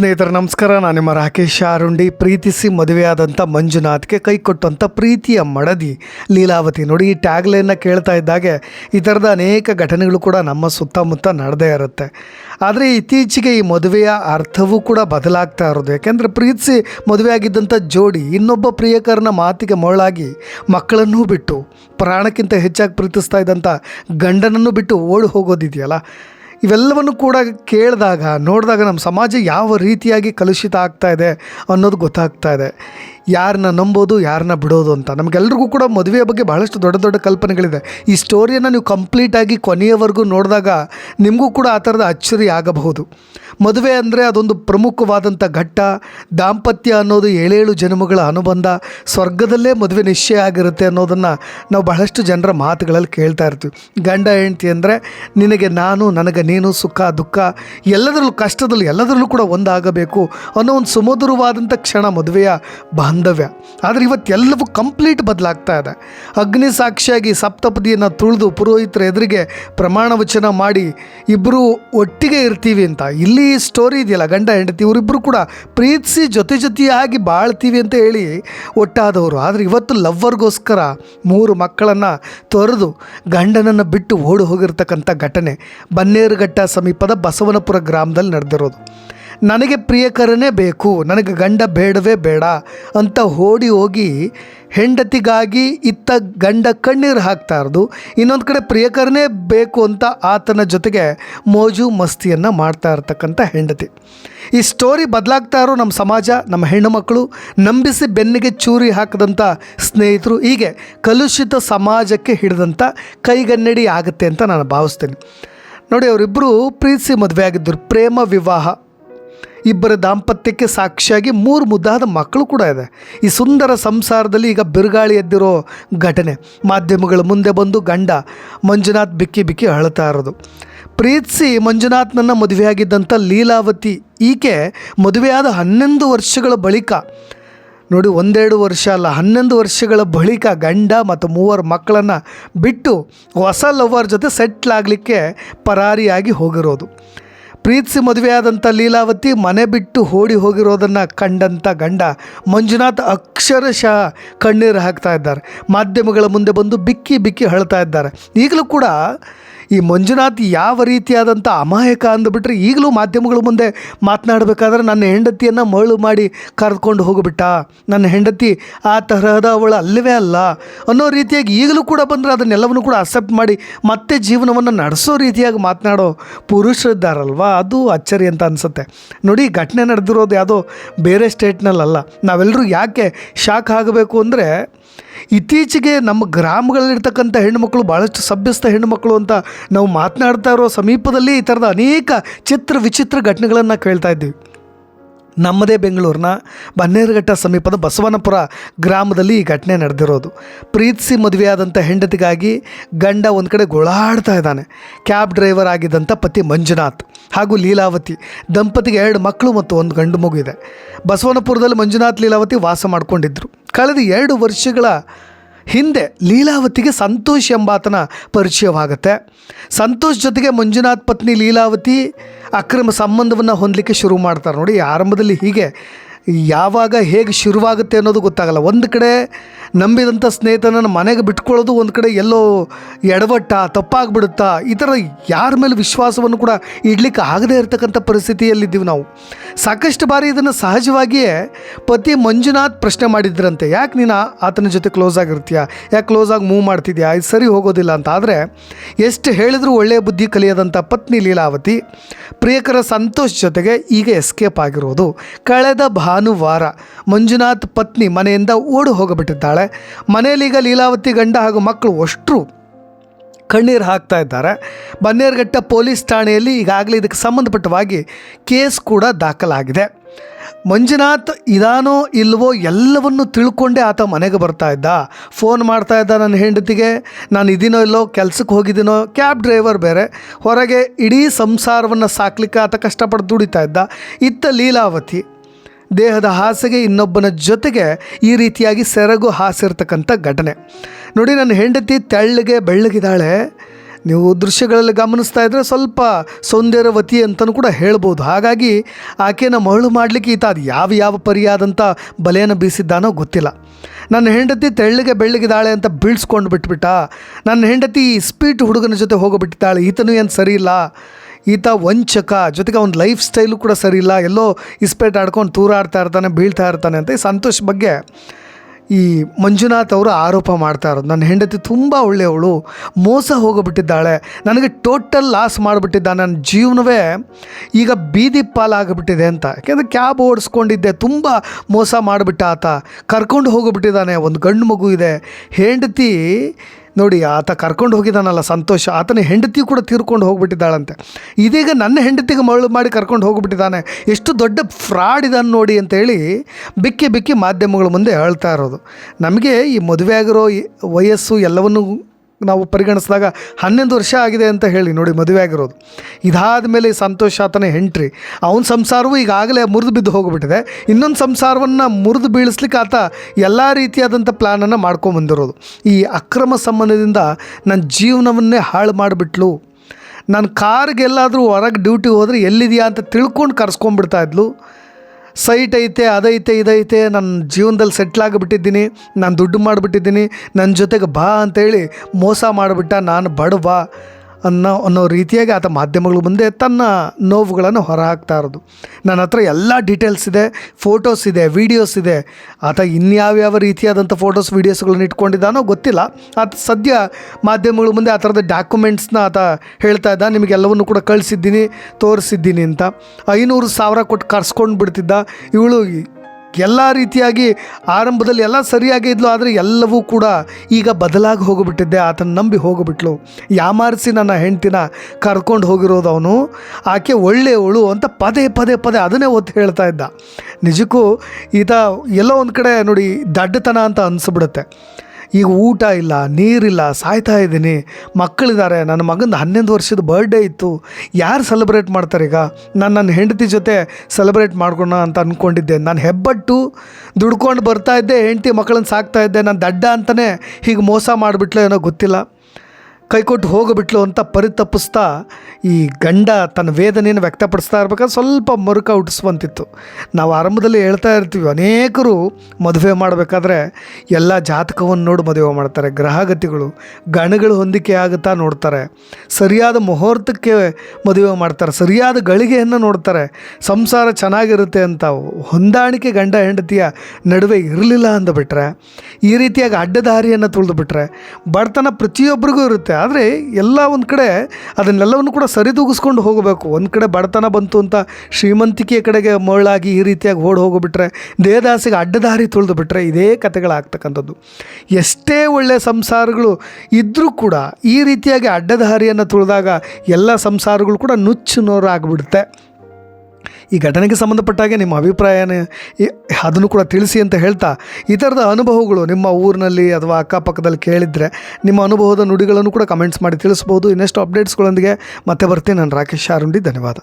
ಸ್ನೇಹಿತರೆ, ನಮಸ್ಕಾರ. ನಾನು ನಿಮ್ಮ ರಾಕೇಶ್ ಆರುಂಡಿ ಪ್ರೀತಿಸಿ ಮದುವೆಯಾದಂಥ ಮಂಜುನಾಥ್ಗೆ ಕೈ ಕೊಟ್ಟಂಥ ಪ್ರೀತಿಯ ಮಡದಿ ಲೀಲಾವತಿ. ನೋಡಿ, ಈ ಟ್ಯಾಗ್ಲೈನ್ನ ಕೇಳ್ತಾ ಇದ್ದಾಗೆ ಈ ಥರದ ಅನೇಕ ಘಟನೆಗಳು ಕೂಡ ನಮ್ಮ ಸುತ್ತಮುತ್ತ ನಡೆದೇ ಇರುತ್ತೆ. ಆದರೆ ಇತ್ತೀಚೆಗೆ ಈ ಮದುವೆಯ ಅರ್ಥವೂ ಕೂಡ ಬದಲಾಗ್ತಾ ಇರೋದು. ಯಾಕೆಂದರೆ ಪ್ರೀತಿಸಿ ಮದುವೆಯಾಗಿದ್ದಂಥ ಜೋಡಿ ಇನ್ನೊಬ್ಬ ಪ್ರಿಯಕರನ ಮಾತಿಗೆ ಮೊಳಾಗಿ ಮಕ್ಕಳನ್ನೂ ಬಿಟ್ಟು ಪ್ರಾಣಕ್ಕಿಂತ ಹೆಚ್ಚಾಗಿ ಪ್ರೀತಿಸ್ತಾ ಇದ್ದಂಥ ಗಂಡನನ್ನು ಬಿಟ್ಟು ಓಡಿ ಹೋಗೋದಿದೆಯಲ್ಲ? ಇವೆಲ್ಲವನ್ನು ಕೂಡ ಕೇಳಿದಾಗ, ನೋಡಿದಾಗ ನಮ್ಮ ಸಮಾಜ ಯಾವ ರೀತಿಯಾಗಿ ಕಲುಷಿತ ಆಗ್ತಾ ಇದೆ ಅನ್ನೋದು ಗೊತ್ತಾಗ್ತಾ ಇದೆ. ಯಾರನ್ನ ನಂಬೋದು, ಯಾರನ್ನ ಬಿಡೋದು ಅಂತ. ನಮಗೆಲ್ರಿಗೂ ಕೂಡ ಮದುವೆಯ ಬಗ್ಗೆ ಬಹಳಷ್ಟು ದೊಡ್ಡ ದೊಡ್ಡ ಕಲ್ಪನೆಗಳಿದೆ. ಈ ಸ್ಟೋರಿಯನ್ನು ನೀವು ಕಂಪ್ಲೀಟಾಗಿ ಕೊನೆಯವರೆಗೂ ನೋಡಿದಾಗ ನಿಮಗೂ ಕೂಡ ಆ ಥರದ ಅಚ್ಚರಿ ಆಗಬಹುದು. ಮದುವೆ ಅಂದರೆ ಅದೊಂದು ಪ್ರಮುಖವಾದಂಥ ಘಟ್ಟ. ದಾಂಪತ್ಯ ಅನ್ನೋದು ಏಳೇಳು ಜನ್ಮಗಳ ಅನುಬಂಧ. ಸ್ವರ್ಗದಲ್ಲೇ ಮದುವೆ ನಿಶ್ಚಯ ಆಗಿರುತ್ತೆ ಅನ್ನೋದನ್ನು ನಾವು ಬಹಳಷ್ಟು ಜನರ ಮಾತುಗಳಲ್ಲಿ ಕೇಳ್ತಾ ಇರ್ತೀವಿ. ಗಂಡ, ಹೆಂಡ್ತಿ ಅಂದರೆ ನಿನಗೆ ನಾನು, ನನಗೆ ನೀನು ಸುಖ, ದುಃಖ, ಎಲ್ಲದರಲ್ಲೂ, ಕಷ್ಟದಲ್ಲಿ, ಎಲ್ಲದರಲ್ಲೂ ಕೂಡ ಒಂದಾಗಬೇಕು ಅನ್ನೋ ಒಂದು ಸುಮಧುರವಾದಂಥ ಕ್ಷಣ ಮದುವೆಯ ಬಾಂಧವ್ಯ. ಆದರೆ ಇವತ್ತೆಲ್ಲವೂ ಕಂಪ್ಲೀಟ್ ಬದಲಾಗ್ತಾ ಇದೆ. ಅಗ್ನಿ ಸಾಕ್ಷಿಯಾಗಿ ಸಪ್ತಪದಿಯನ್ನು ತುಳಿದು ಪುರೋಹಿತರ ಎದುರಿಗೆ ಪ್ರಮಾಣ ವಚನ ಮಾಡಿ ಇಬ್ಬರು ಒಟ್ಟಿಗೆ ಇರ್ತೀವಿ ಅಂತ. ಇಲ್ಲಿ ಸ್ಟೋರಿ ಇದೆಯಲ್ಲ, ಗಂಡ, ಹೆಂಡತಿ ಇವರಿಬ್ಬರು ಕೂಡ ಪ್ರೀತಿಸಿ ಜೊತೆ ಜೊತೆಯಾಗಿ ಬಾಳ್ತೀವಿ ಅಂತ ಹೇಳಿ ಒಟ್ಟಾದವರು. ಆದರೆ ಇವತ್ತು ಲವ್ವರ್ಗೋಸ್ಕರ ಮೂರು ಮಕ್ಕಳನ್ನು ತೊರೆದು ಗಂಡನನ್ನು ಬಿಟ್ಟು ಓಡಿ ಹೋಗಿರ್ತಕ್ಕಂಥ ಘಟನೆ. ಬನ್ನೇರುಘಟ್ಟ ಸಮೀಪದ ಬಸವನಪುರ ಗ್ರಾಮದಲ್ಲಿ ನಡೆದಿರೋದು. ನನಗೆ ಪ್ರಿಯಕರನೇ ಬೇಕು, ನನಗೆ ಗಂಡ ಬೇಡವೇ ಬೇಡ ಅಂತ ಓಡಿ ಹೋಗಿ ಹೆಂಡತಿಗಾಗಿ ಇತ್ತ ಗಂಡ ಕಣ್ಣೀರು ಹಾಕ್ತಾ ಇರೋದು. ಇನ್ನೊಂದು ಕಡೆ ಪ್ರಿಯಕರನೇ ಬೇಕು ಅಂತ ಆತನ ಜೊತೆಗೆ ಮೋಜು ಮಸ್ತಿಯನ್ನು ಮಾಡ್ತಾ ಇರ್ತಕ್ಕಂಥ ಹೆಂಡತಿ. ಈ ಸ್ಟೋರಿ ಬದಲಾಗ್ತಾ ಇರೋ ನಮ್ಮ ಸಮಾಜ, ನಮ್ಮ ಹೆಣ್ಣು ಮಕ್ಕಳು ನಂಬಿಸಿ ಬೆನ್ನಿಗೆ ಚೂರಿ ಹಾಕಿದಂಥ ಸ್ನೇಹಿತರು ಹೀಗೆ ಕಲುಷಿತ ಸಮಾಜಕ್ಕೆ ಹಿಡಿದಂಥ ಕೈಗನ್ನಡಿ ಆಗುತ್ತೆ ಅಂತ ನಾನು ಭಾವಿಸ್ತೀನಿ. ನೋಡಿ ಅವರಿಬ್ಬರು ಪ್ರೀತಿಸಿ ಮದುವೆ ಆಗಿದ್ದರು. ಪ್ರೇಮ, ವಿವಾಹ. ಇಬ್ಬರ ದಾಂಪತ್ಯಕ್ಕೆ ಸಾಕ್ಷಿಯಾಗಿ ಮೂರು ಮುದ್ದಾದ ಮಕ್ಕಳು ಕೂಡ ಇದೆ. ಈ ಸುಂದರ ಸಂಸಾರದಲ್ಲಿ ಈಗ ಬಿರುಗಾಳಿ ಎದ್ದಿರೋ ಘಟನೆ. ಮಾಧ್ಯಮಗಳ ಮುಂದೆ ಬಂದು ಗಂಡ ಮಂಜುನಾಥ್ ಬಿಕ್ಕಿ ಬಿಕ್ಕಿ ಅಳ್ತಾ ಇರೋದು. ಪ್ರೀತಿಸಿ ಮಂಜುನಾಥ್ನನ್ನು ಮದುವೆಯಾಗಿದ್ದಂಥ ಲೀಲಾವತಿ, ಈಕೆ ಮದುವೆಯಾದ ಹನ್ನೊಂದು ವರ್ಷಗಳ ಬಳಿಕ ನೋಡಿ, ಒಂದೆರಡು ವರ್ಷ ಅಲ್ಲ, ಹನ್ನೊಂದು ವರ್ಷಗಳ ಬಳಿಕ ಗಂಡ ಮತ್ತು ಮೂವರು ಮಕ್ಕಳನ್ನು ಬಿಟ್ಟು ಹೊಸ ಲವರ್ ಜೊತೆ ಸೆಟ್ಲ್ ಆಗಲಿಕ್ಕೆ ಪರಾರಿಯಾಗಿ ಹೋಗಿರೋದು. ಪ್ರೀತಿಸಿ ಮದುವೆಯಾದಂಥ ಲೀಲಾವತಿ ಮನೆ ಬಿಟ್ಟು ಓಡಿ ಹೋಗಿರೋದನ್ನು ಕಂಡಂಥ ಗಂಡ ಮಂಜುನಾಥ್ ಅಕ್ಷರಶಃ ಕಣ್ಣೀರು ಹಾಕ್ತಾ ಇದ್ದಾರೆ. ಮಾಧ್ಯಮಗಳ ಮುಂದೆ ಬಂದು ಬಿಕ್ಕಿ ಬಿಕ್ಕಿ ಹಳ್ತಾ ಇದ್ದಾರೆ. ಈಗಲೂ ಕೂಡ ಈ ಮಂಜುನಾಥ್ ಯಾವ ರೀತಿಯಾದಂಥ ಅಮಾಯಕ ಅಂದುಬಿಟ್ರೆ ಈಗಲೂ ಮಾಧ್ಯಮಗಳ ಮುಂದೆ ಮಾತನಾಡಬೇಕಾದ್ರೆ ನನ್ನ ಹೆಂಡತಿಯನ್ನು ಮರಳು ಮಾಡಿ ಕರೆದುಕೊಂಡು ಹೋಗಿಬಿಟ್ಟ. ನನ್ನ ಹೆಂಡತಿ ಆ ತರಹದ ಅವಳು ಅಲ್ಲವೇ ಅಲ್ಲ. ಅನ್ನೋ ರೀತಿಯಾಗಿ ಈಗಲೂ ಕೂಡ ಬಂದರೆ ಅದನ್ನೆಲ್ಲವನ್ನು ಕೂಡ ಅಕ್ಸೆಪ್ಟ್ ಮಾಡಿ ಮತ್ತೆ ಜೀವನವನ್ನು ನಡೆಸೋ ರೀತಿಯಾಗಿ ಮಾತನಾಡೋ ಪುರುಷರಿದ್ದಾರಲ್ವಾ? ಅದು ಅಚ್ಚರಿ ಅಂತ ಅನಿಸುತ್ತೆ. ನೋಡಿ ಘಟನೆ ನಡೆದಿರೋದು ಯಾವುದೋ ಬೇರೆ ಸ್ಟೇಟ್ನಲ್ಲಲ್ಲ ನಾವೆಲ್ಲರೂ ಯಾಕೆ ಶಾಕ್ ಆಗಬೇಕು ಅಂದರೆ ಇತ್ತೀಚೆಗೆ ನಮ್ಮ ಗ್ರಾಮಗಳಲ್ಲಿರ್ತಕ್ಕಂಥ ಹೆಣ್ಣುಮಕ್ಕಳು ಭಾಳಷ್ಟು ಸಭ್ಯಸ್ಥ ಹೆಣ್ಣುಮಕ್ಕಳು ಅಂತ ನಾವು ಮಾತನಾಡ್ತಾ ಇರೋ ಸಮೀಪದಲ್ಲಿ ಈ ಥರದ ಅನೇಕ ಚಿತ್ರ ವಿಚಿತ್ರ ಘಟನೆಗಳನ್ನು ಕೇಳ್ತಾ ಇದ್ದೀವಿ. ನಮ್ಮದೇ ಬೆಂಗಳೂರಿನ ಬನ್ನೇರುಘಟ್ಟ ಸಮೀಪದ ಬಸವನಪುರ ಗ್ರಾಮದಲ್ಲಿ ಈ ಘಟನೆ ನಡೆದಿರೋದು. ಪ್ರೀತಿಸಿ ಮದುವೆಯಾದಂಥ ಹೆಂಡತಿಗಾಗಿ ಗಂಡ ಒಂದು ಕಡೆ ಗೋಳಾಡ್ತಾ ಇದ್ದಾನೆ. ಕ್ಯಾಬ್ ಡ್ರೈವರ್ ಆಗಿದ್ದಂಥ ಪತಿ ಮಂಜುನಾಥ್ ಹಾಗೂ ಲೀಲಾವತಿ. ದಂಪತಿಗೆ ಎರಡು ಮಕ್ಕಳು ಮತ್ತು ಒಂದು ಗಂಡು ಮಗು ಇದೆ. ಬಸವನಪುರದಲ್ಲಿ ಮಂಜುನಾಥ್ ಲೀಲಾವತಿ ವಾಸ ಮಾಡಿಕೊಂಡಿದ್ದರು ಕಳೆದ ಎರಡು ವರ್ಷಗಳ ಹಿಂದೆ ಲೀಲಾವತಿಗೆ ಸಂತೋಷ್ ಎಂಬಾತನ ಪರಿಚಯವಾಗುತ್ತೆ. ಸಂತೋಷ್ ಜೊತೆಗೆ ಮಂಜುನಾಥ್ ಪತ್ನಿ ಲೀಲಾವತಿ ಅಕ್ರಮ ಸಂಬಂಧವನ್ನು ಹೊಂದಲಿಕ್ಕೆ ಶುರು ಮಾಡ್ತಾರೆ ನೋಡಿ ಆರಂಭದಲ್ಲಿ ಹೀಗೆ, ಯಾವಾಗ ಹೇಗೆ ಶುರುವಾಗುತ್ತೆ ಅನ್ನೋದು ಗೊತ್ತಾಗಲ್ಲ. ಒಂದು ಕಡೆ ನಂಬಿದಂಥ ಸ್ನೇಹಿತನನ್ನು ಮನೆಗೆ ಬಿಟ್ಕೊಳ್ಳೋದು ಒಂದು ಕಡೆ ಎಲ್ಲೋ ಎಡವಟ್ಟ, ತಪ್ಪಾಗ್ಬಿಡುತ್ತಾ, ಈ ಥರ ಯಾರ ಮೇಲೆ ವಿಶ್ವಾಸವನ್ನು ಕೂಡ ಇಡ್ಲಿಕ್ಕೆ ಆಗದೇ ಇರತಕ್ಕಂಥ ಪರಿಸ್ಥಿತಿಯಲ್ಲಿದ್ದೀವಿ ನಾವು. ಸಾಕಷ್ಟು ಬಾರಿ ಇದನ್ನು ಸಹಜವಾಗಿಯೇ ಪತಿ ಮಂಜುನಾಥ್ ಪ್ರಶ್ನೆ ಮಾಡಿದ್ರಂತೆ, ಯಾಕೆ ನೀನು ಆತನ ಜೊತೆ ಕ್ಲೋಸ್ ಆಗಿರ್ತೀಯ? ಯಾಕೆ ಕ್ಲೋಸ್ ಆಗಿ ಮೂವ್ ಮಾಡ್ತಿದ್ಯಾ ಇದು ಸರಿ ಹೋಗೋದಿಲ್ಲ ಅಂತ. ಆದರೆ ಎಷ್ಟು ಹೇಳಿದರೂ ಒಳ್ಳೆಯ ಬುದ್ಧಿ ಕಲಿಯದಂಥ ಪತ್ನಿ ಲೀಲಾವತಿ, ಪ್ರಿಯಕರ ಸಂತೋಷ್ ಜೊತೆಗೆ ಈಗ ಎಸ್ಕೇಪ್ ಆಗಿರೋದು. ಕಳೆದ ಭಾನುವಾರ ಮಂಜುನಾಥ್ ಪತ್ನಿ ಮನೆಯಿಂದ ಓಡಿ ಹೋಗಿಬಿಟ್ಟಿದ್ದಾಳೆ. ಮನೆಯಲ್ಲೀಗ ಲೀಲಾವತಿ ಗಂಡ ಹಾಗೂ ಮಕ್ಕಳು ಅಷ್ಟರು ಕಣ್ಣೀರು ಹಾಕ್ತಾ ಇದ್ದಾರೆ. ಬನ್ನೇರುಘಟ್ಟ ಪೊಲೀಸ್ ಠಾಣೆಯಲ್ಲಿ ಈಗಾಗಲೇ ಇದಕ್ಕೆ ಸಂಬಂಧಪಟ್ಟವಾಗಿ ಕೇಸ್ ಕೂಡ ದಾಖಲಾಗಿದೆ. ಮಂಜುನಾಥ್ ಇದಾನೋ ಇಲ್ವೋ ಎಲ್ಲವನ್ನು ತಿಳ್ಕೊಂಡೇ ಆತ ಮನೆಗೆ ಬರ್ತಾ ಇದ್ದ. ಫೋನ್ ಮಾಡ್ತಾ ಇದ್ದ ನನ್ನ ಹೆಂಡತಿಗೆ, ನಾನು ಇದೀನೋ ಇಲ್ಲೋ, ಕೆಲಸಕ್ಕೆ ಹೋಗಿದ್ದೀನೋ, ಕ್ಯಾಬ್ ಡ್ರೈವರ್ ಬೇರೆ. ಹೊರಗೆ ಇಡೀ ಸಂಸಾರವನ್ನು ಸಾಕ್ಲಿಕ್ಕೆ ಆತ ಕಷ್ಟಪಟ್ಟು ದುಡಿತಾ ಇದ್ದ. ಇತ್ತ ಲೀಲಾವತಿ ದೇಹದ ಹಾಸಿಗೆ ಇನ್ನೊಬ್ಬನ ಜೊತೆಗೆ ಈ ರೀತಿಯಾಗಿ ಸೆರಗು ಹಾಸಿರ್ತಕ್ಕಂಥ ಘಟನೆ. ನೋಡಿ, ನನ್ನ ಹೆಂಡತಿ ತೆಳ್ಳಗೆ ಬೆಳ್ಳಗಿದ್ದಾಳೆ. ನೀವು ದೃಶ್ಯಗಳಲ್ಲಿ ಗಮನಿಸ್ತಾ ಇದ್ದರೆ ಸ್ವಲ್ಪ ಸೌಂದರ್ಯವತಿ ಅಂತಲೂ ಕೂಡ ಹೇಳ್ಬೋದು. ಹಾಗಾಗಿ ಆಕೆನ ಮರಳು ಮಾಡಲಿಕ್ಕೆ ಈತ ಅದು ಯಾವ ಯಾವ ಪರಿಯಾದಂಥ ಬಲೆಯನ್ನು ಬೀಸಿದ್ದಾನೋ ಗೊತ್ತಿಲ್ಲ. ನನ್ನ ಹೆಂಡತಿ ತೆಳ್ಳಗೆ ಬೆಳ್ಳಗಿದ್ದಾಳೆ ಅಂತ ಬೀಳ್ಸ್ಕೊಂಡು ಬಿಟ್ಬಿಟ್ಟ. ನನ್ನ ಹೆಂಡತಿ ಸ್ಪೀಟ್ ಹುಡುಗನ ಜೊತೆ ಹೋಗಿಬಿಟ್ಟಿದ್ದಾಳೆ. ಈತನೂ ಏನು ಸರಿ ಇಲ್ಲ. ಈತ ವಂಚಕ. ಜೊತೆಗೆ ಅವ್ನ ಲೈಫ್ ಸ್ಟೈಲು ಕೂಡ ಸರಿ ಇಲ್ಲ. ಎಲ್ಲೋ ಇಸ್ಪೇಟ್ ಆಡ್ಕೊಂಡು ತೂರಾಡ್ತಾ ಇರ್ತಾನೆ, ಬೀಳ್ತಾ ಇರ್ತಾನೆ ಅಂತ ಈ ಸಂತೋಷ್ ಬಗ್ಗೆ ಈ ಮಂಜುನಾಥ್ ಅವರು ಆರೋಪ ಮಾಡ್ತಾ ಇರೋದು. ನನ್ನ ಹೆಂಡತಿ ತುಂಬ ಒಳ್ಳೆಯವಳು, ಮೋಸ ಹೋಗಿಬಿಟ್ಟಿದ್ದಾಳೆ, ನನಗೆ ಟೋಟಲ್ ಲಾಸ್ ಮಾಡಿಬಿಟ್ಟಿದ್ದ ನನ್ನ ಜೀವನವೇ ಈಗ ಬೀದಿ ಪಾಲಾಗಿಬಿಟ್ಟಿದೆ ಅಂತ. ಯಾಕೆಂದರೆ ಕ್ಯಾಬ್ ಓಡಿಸ್ಕೊಂಡಿದ್ದೆ, ತುಂಬ ಮೋಸ ಮಾಡಿಬಿಟ್ಟ ಆತ. ಕರ್ಕೊಂಡು ಹೋಗಿಬಿಟ್ಟಿದ್ದಾನೆ, ಒಂದು ಗಂಡು ಮಗು ಇದೆ. ಹೆಂಡತಿ ನೋಡಿ, ಆತ ಕರ್ಕೊಂಡು ಹೋಗಿದ್ದಾನಲ್ಲ ಸಂತೋಷ. ಆತನ ಹೆಂಡತಿ ಕೂಡ ತೀರ್ಕೊಂಡು ಹೋಗ್ಬಿಟ್ಟಿದ್ದಾಳಂತೆ. ಇದೀಗ ನನ್ನ ಹೆಂಡತಿಗೆ ಮರಳು ಮಾಡಿ ಕರ್ಕೊಂಡು ಹೋಗ್ಬಿಟ್ಟಿದ್ದಾನೆ. ಎಷ್ಟು ದೊಡ್ಡ ಫ್ರಾಡ್ ಇದನ್ನು ನೋಡಿ ಅಂತೇಳಿ ಬಿಕ್ಕಿ ಬಿಕ್ಕಿ ಮಾಧ್ಯಮಗಳ ಮುಂದೆ ಹೇಳ್ತಾ ಇರೋದು. ನಮಗೆ ಈ ಮದುವೆ ಆಗಿರೋ ವಯಸ್ಸು ಎಲ್ಲವನ್ನು ನಾವು ಪರಿಗಣಿಸಿದಾಗ ಹನ್ನೊಂದು ವರ್ಷ ಆಗಿದೆ ಅಂತ ಹೇಳಿ ನೋಡಿ ಮದುವೆ ಆಗಿರೋದು. ಇದಾದ ಮೇಲೆ ಸಂತೋಷ ಆತನ ಹೆಂಟ್ರಿ. ಅವನ ಸಂಸಾರವೂ ಈಗಾಗಲೇ ಮುರಿದು ಬಿದ್ದು ಹೋಗಿಬಿಟ್ಟಿದೆ. ಇನ್ನೊಂದು ಸಂಸಾರವನ್ನು ಮುರಿದು ಬೀಳಿಸ್ಲಿಕ್ಕೆ ಆತ ಎಲ್ಲ ರೀತಿಯಾದಂಥ ಪ್ಲ್ಯಾನನ್ನು ಮಾಡ್ಕೊಂಬಂದಿರೋದು ಈ ಅಕ್ರಮ ಸಂಬಂಧದಿಂದ ನನ್ನ ಜೀವನವನ್ನೇ ಹಾಳು ಮಾಡಿಬಿಟ್ಲು. ನನ್ನ ಕಾರ್ಗೆಲ್ಲಾದರೂ ಹೊರಗೆ ಡ್ಯೂಟಿ ಹೋದರೆ ಎಲ್ಲಿದೆಯಾ ಅಂತ ತಿಳ್ಕೊಂಡು ಕರ್ಸ್ಕೊಂಡ್ಬಿಡ್ತಾ ಇದ್ಲು. ಸೈಟ್ ಐತೆ, ಅದೈತೆ, ಇದೈತೆ ನನ್ನ ಜೀವನದಲ್ಲಿ ಸೆಟ್ಲ್ ಆಗಿಬಿಟ್ಟಿದ್ದೀನಿ, ನಾನು ದುಡ್ಡು ಮಾಡಿಬಿಟ್ಟಿದ್ದೀನಿ ನನ್ನ ಜೊತೆಗೆ ಬಾ ಅಂತೇಳಿ ಮೋಸ ಮಾಡಿಬಿಟ್ಟ ನಾನು ಬಡವ. ಅನ್ನೋ ಅನ್ನೋ ರೀತಿಯಾಗಿ ಆತ ಮಾಧ್ಯಮಗಳ ಮುಂದೆ ತನ್ನ ನೋವುಗಳನ್ನು ಹೊರಹಾಕ್ತಾ ಇರೋದು ನನ್ನ ಹತ್ರ ಎಲ್ಲ ಡೀಟೇಲ್ಸ್ ಇದೆ ಫೋಟೋಸ್ ಇದೆ ವೀಡಿಯೋಸ್ ಇದೆ. ಆತ ಇನ್ಯಾವ್ಯಾವ ರೀತಿಯಾದಂಥ ಫೋಟೋಸ್ ವೀಡಿಯೋಸ್ಗಳನ್ನ ಇಟ್ಕೊಂಡಿದ್ದಾನೋ ಗೊತ್ತಿಲ್ಲ. ಆತ ಸದ್ಯ ಮಾಧ್ಯಮಗಳ ಮುಂದೆ ಆ ಥರದ ಡಾಕ್ಯುಮೆಂಟ್ಸ್ನ ಆತ ಹೇಳ್ತಾ ಇದ್ದ, ನಿಮಗೆಲ್ಲವನ್ನು ಕೂಡ ಕಳಿಸಿದ್ದೀನಿ, ತೋರಿಸಿದ್ದೀನಿ ಅಂತ. ಐನೂರು ಸಾವಿರ ಕೊಟ್ಟು ಕರ್ಸ್ಕೊಂಡು ಬಿಡ್ತಿದ್ದ ಇವಳು ಎಲ್ಲ ರೀತಿಯಾಗಿ ಆರಂಭದಲ್ಲಿ ಎಲ್ಲ ಸರಿಯಾಗಿ ಇದ್ಲು, ಆದರೆ ಎಲ್ಲವೂ ಕೂಡ ಈಗ ಬದಲಾಗಿ ಹೋಗಿಬಿಟ್ಟಿದ್ದೆ, ಆತನ ನಂಬಿ ಹೋಗಿಬಿಟ್ಲು. ಯಾಮಾರಿಸಿ ನನ್ನ ಹೆಂಡ್ತಿನ ಕರ್ಕೊಂಡು ಹೋಗಿರೋದು ಅವನು. ಆಕೆ ಒಳ್ಳೆಯವಳು ಅಂತ ಪದೇ ಪದೇ ಪದೇ ಅದನ್ನೇ ಒತ್ತು ಹೇಳ್ತಾ ಇದ್ದ. ನಿಜಕ್ಕೂ ಈತ ಎಲ್ಲೋ ಒಂದು ಕಡೆ ನೋಡಿ ದಡ್ಡತನ ಅಂತ ಅನಿಸ್ಬಿಡುತ್ತೆ. ಈಗ ಊಟ ಇಲ್ಲ, ನೀರಿಲ್ಲ, ಸಾಯ್ತಾ ಇದ್ದೀನಿ. ಮಕ್ಕಳಿದ್ದಾರೆ, ನನ್ನ ಮಗಂದು ಹನ್ನೊಂದು ವರ್ಷದ ಬರ್ಡೇ ಇತ್ತು. ಯಾರು ಸೆಲೆಬ್ರೇಟ್ ಮಾಡ್ತಾರೆ ಈಗ? ನಾನು ನನ್ನ ಹೆಂಡತಿ ಜೊತೆ ಸೆಲೆಬ್ರೇಟ್ ಮಾಡ್ಕೊಳ ಅಂತ ಅಂದ್ಕೊಂಡಿದ್ದೆ ನಾನು ಹೆಬ್ಬಟ್ಟು ದುಡ್ಕೊಂಡು ಬರ್ತಾ ಇದ್ದೆ, ಹೆಂಡತಿ ಮಕ್ಕಳನ್ನ ಸಾಕ್ತಾ ಇದ್ದೆ, ನಾನು ದಡ್ಡ ಅಂತಲೇ ಹೀಗೆ ಮೋಸ ಮಾಡಿಬಿಟ್ಲೋ ಏನೋ ಗೊತ್ತಿಲ್ಲ. ಕೈಕೊಟ್ಟು ಹೋಗಿಬಿಟ್ಲು ಅಂತ ಪರಿತಪ್ಪಿಸ್ತಾ ಈ ಗಂಡ ತನ್ನ ವೇದನೆಯನ್ನು ವ್ಯಕ್ತಪಡಿಸ್ತಾ ಇರ್ಬೇಕಾದ್ರೆ ಸ್ವಲ್ಪ ಮರುಕ ಹುಟ್ಟಿಸುವಂತಿತ್ತು. ನಾವು ಆರಂಭದಲ್ಲಿ ಹೇಳ್ತಾ ಇರ್ತೀವಿ, ಅನೇಕರು ಮದುವೆ ಮಾಡಬೇಕಾದ್ರೆ ಎಲ್ಲ ಜಾತಕವನ್ನು ನೋಡಿ ಮದುವೆ ಮಾಡ್ತಾರೆ, ಗ್ರಹಗತಿಗಳು, ಗಣಗಳು ಹೊಂದಿಕೆ ಆಗುತ್ತಾ ನೋಡ್ತಾರೆ, ಸರಿಯಾದ ಮುಹೂರ್ತಕ್ಕೆ ಮದುವೆ ಮಾಡ್ತಾರೆ, ಸರಿಯಾದ ಗಳಿಗೆಯನ್ನು ನೋಡ್ತಾರೆ, ಸಂಸಾರ ಚೆನ್ನಾಗಿರುತ್ತೆ ಅಂತ ಹೊಂದಾಣಿಕೆ ಗಂಡ ಹೆಂಡತಿಯ ನಡುವೆ ಇರಲಿಲ್ಲ ಅಂದುಬಿಟ್ರೆ, ಈ ರೀತಿಯಾಗಿ ಅಡ್ಡದಾರಿಯನ್ನು ತುಳಿದುಬಿಟ್ರೆ, ಬಡತನ ಪ್ರತಿಯೊಬ್ಬರಿಗೂ ಇರುತ್ತೆ. ಆದರೆ ಎಲ್ಲ ಒಂದು ಕಡೆ ಅದನ್ನೆಲ್ಲವನ್ನು ಕೂಡ ಸರಿದೂಗಿಸ್ಕೊಂಡು ಹೋಗಬೇಕು. ಒಂದು ಕಡೆ ಬಡತನ ಬಂತು ಅಂತ ಶ್ರೀಮಂತಿಕೆಯ ಕಡೆಗೆ ಮರಳಾಗಿ ಈ ರೀತಿಯಾಗಿ ಓಡಿ ಹೋಗಿಬಿಟ್ರೆ ದೇಹದಾಸಿಗೆ ಅಡ್ಡದಾರಿ ತುಳಿದು ಬಿಟ್ಟರೆ ಇದೇ ಕಥೆಗಳಾಗ್ತಕ್ಕಂಥದ್ದು ಎಷ್ಟೇ ಒಳ್ಳೆಯ ಸಂಸಾರಗಳು ಇದ್ದರೂ ಕೂಡ ಈ ರೀತಿಯಾಗಿ ಅಡ್ಡದಾರಿಯನ್ನು ತುಳಿದಾಗ ಎಲ್ಲ ಸಂಸಾರಗಳು ಕೂಡ ನುಚ್ಚು ನೂರಾಗ್ಬಿಡುತ್ತೆ ಈ ಘಟನೆಗೆ ಸಂಬಂಧಪಟ್ಟಾಗೆ ನಿಮ್ಮ ಅಭಿಪ್ರಾಯನ ಅದನ್ನು ಕೂಡ ತಿಳಿಸಿ ಅಂತ ಹೇಳ್ತಾ ಈ ಥರದ ಅನುಭವಗಳು ನಿಮ್ಮ ಊರಿನಲ್ಲಿ ಅಥವಾ ಅಕ್ಕಪಕ್ಕದಲ್ಲಿ ಕೇಳಿದರೆ ನಿಮ್ಮ ಅನುಭವದ ನುಡಿಗಳನ್ನು ಕೂಡ ಕಮೆಂಟ್ಸ್ ಮಾಡಿ ತಿಳಿಸ್ಬೋದು ಇನ್ನೆಷ್ಟು ಅಪ್ಡೇಟ್ಸ್ಗಳೊಂದಿಗೆ ಮತ್ತೆ ಬರ್ತೀನಿ. ನಾನು ರಾಕೇಶ್ ಶಾರುಂಡಿ ಧನ್ಯವಾದ.